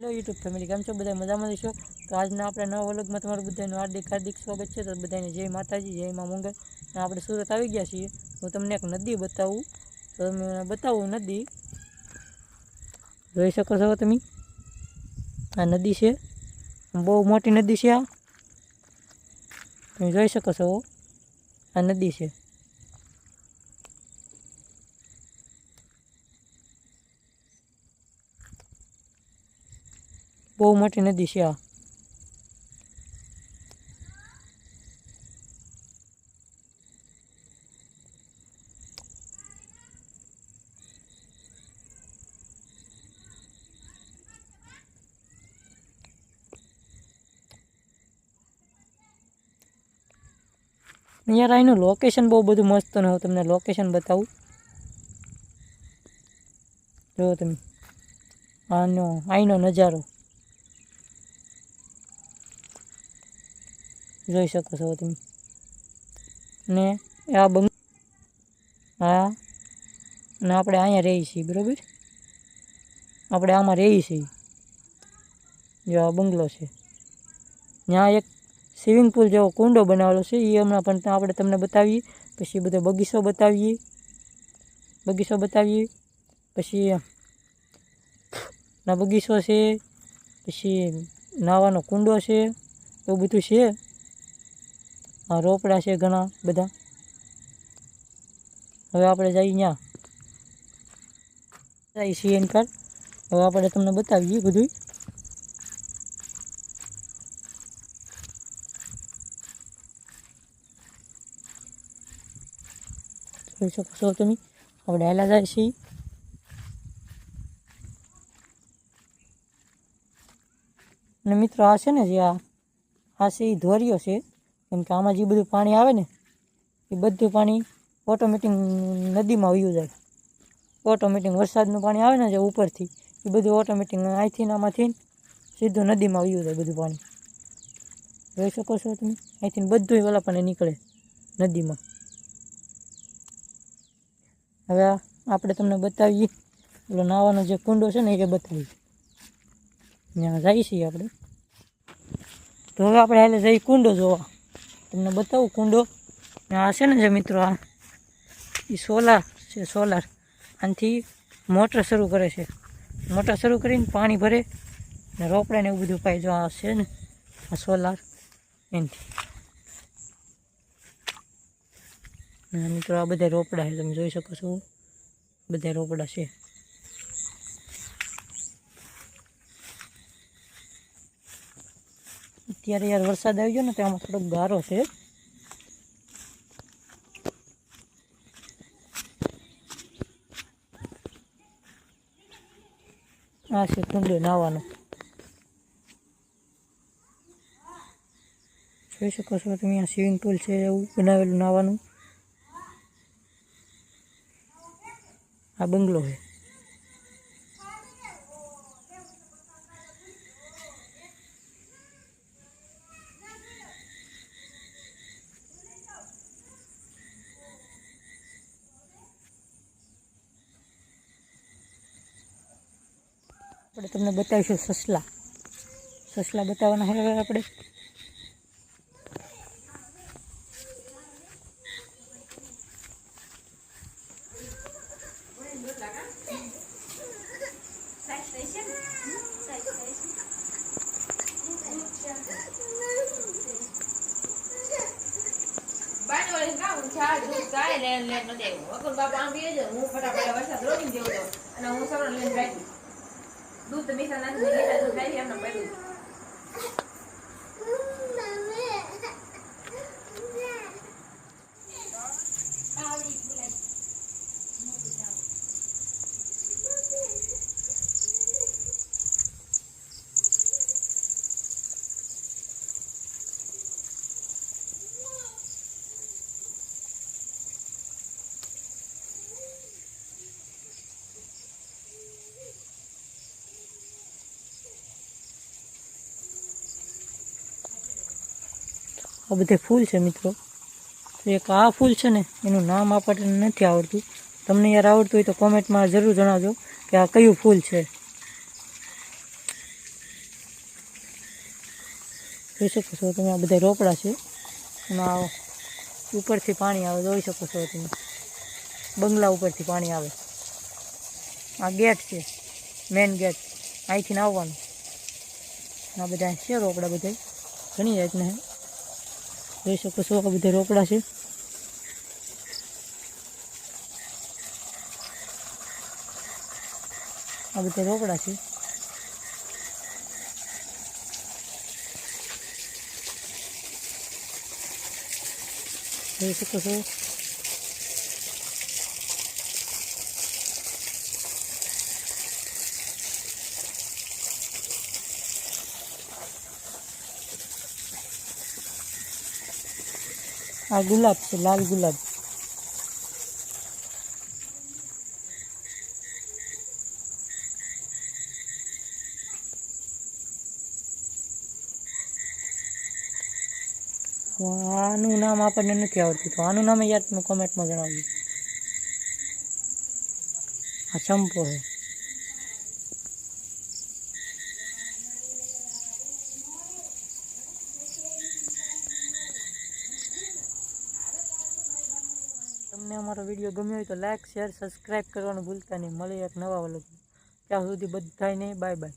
Hello YouTube family, કેમ છો? બધા મજામાં છો? તો આજના આપણે નવા વ્લોગમાં તમારું બધાનું હાર્દિક હાર્દિક સ્વાગત છે. તો બધાને જય માતાજી, જય મા મંગળ અને આપણે સુરત આવી ગયા છીએ. હું તમને એક નદી બતાવું. તો તમે બતાવું નદી. જોઈ શકો છો તમે? આ નદી છે. બહુ મોટી નદી છે આ. તમે જોઈ શકો છો. આ નદી છે. બહુ મોટી નદી છે આ. યાર અહીંનું લોકેશન બહુ બધું મસ્ત ને હું તમને લોકેશન બતાવું. જુઓ તમે. આનો અહીંનો નજારો. જોઈ શકો છો તમે. ને આ બંગ હા. અને આપણે અહીંયા રહીએ છીએ, બરાબર? આપણે આમાં રહીએ છીએ. જો આ બંગલો છે. ત્યાં એક સ્વિમિંગ પુલ જેવો કુંડો બનાવેલો છે એ હમણાં પણ આપણે તમને બતાવીએ. પછી બધો બગીચો બતાવીએ. બગીચો બતાવીએ. પછી ના બગીચો છે. પછી નાવાનો કુંડો છે. એવું બધું છે. આ રોપડા છે ઘણા બધા. હવે આપણે જઈએ ત્યાં જઈએ સીએન કાર્ડ હવે આપણે તમને બતાવીએ બધું જોઈ શકો છો તમે. આપણે હેલા જાય છીએ. અને મિત્રો આ છે ને જે આ આ છે એ ધોરિયો છે. કેમ કે આમાં જે બધું પાણી આવે ને, એ બધું પાણી ઓટોમેટિક નદીમાં વયું જાય. ઓટોમેટિક વરસાદનું પાણી આવે ને જે ઉપરથી, એ બધું ઓટોમેટિક અહીંથી આમાંથી સીધું નદીમાં વયું જાય બધું પાણી. જોઈ શકો છો તમે? અહીંથી બધું ઓલા પાણી નીકળે નદીમાં. હવે આપણે તમને બતાવીએ, ઓલો નાવાનો જે કુંડો છે ને એ બતાવીએ. ત્યાં જઈએ છીએ આપણે. તો હવે આપણે હાલે જઈએ કુંડો જોવા. તમને બતાવું કુંડો? આ છે ને જે મિત્રો આ, એ સોલાર છે, સોલાર. આનાથી મોટર શરૂ કરે છે. મોટર શરૂ કરીને પાણી ભરે ને રોપડા એવું બધું પાય. જો આ છે ને, આ સોલાર એનાથી. મિત્રો આ બધા રોપડા છે, તમે જોઈ શકો છો. બધા રોપડા છે. અત્યારે યાર વરસાદ આવી ગયો ને તો આમાં થોડોક ગારો છે. આ છે કુંડો નાવાનો. જોઈ શકો છો તમે, આ સ્વિમિંગ પુલ છે, એવું બનાવેલું નાવાનું. આ બંગલો છે. આપણે તમને બતાવીશું સસલા. સસલા બતાવવાના હવે આપણે. કામ ચા લેન હું ફટાફટ વરસાદ રોકી જઉં અને હું સવારે લઈને બેઠી. દૂધ મિશ્રણ લીલા દૂધ લાવી એમને પડ્યું. આ બધા ફૂલ છે મિત્રો. એક આ ફૂલ છે ને, એનું નામ આપણને નથી આવડતું. તમને યાર આવડતું હોય તો કોમેન્ટમાં જરૂર જણાવજો કે આ કયું ફૂલ છે. જોઈ શકો છો તમે, આ બધા રોપડા છે. એમાં ઉપરથી પાણી આવે, જોઈ શકો છો તમે. બંગલા ઉપરથી પાણી આવે. આ ગેટ છે, મેન ગેટ. અહીંથી આવવાનું આ બધા છે રોપડા બધા. ઘણી જાતના જોઈ શકો છો આ બધા રોકડા છે. આ બધા રોકડા છે. જોઈ શકો છો. આ ગુલાબ છે લાલ ગુલાબ આનું નામ આપણને નથી આવડતું તો આનું નામ યાદ કોમેન્ટમાં જણાવજો આ ચંપો છે તમને અમારો વીડિયો ગમ્યો હોય તો લાઇક શેર સબસ્ક્રાઈબ કરવાનું ભૂલતા નહીં. મળે એક નવા વલોગ ત્યાં સુધી બધાને બાય બાય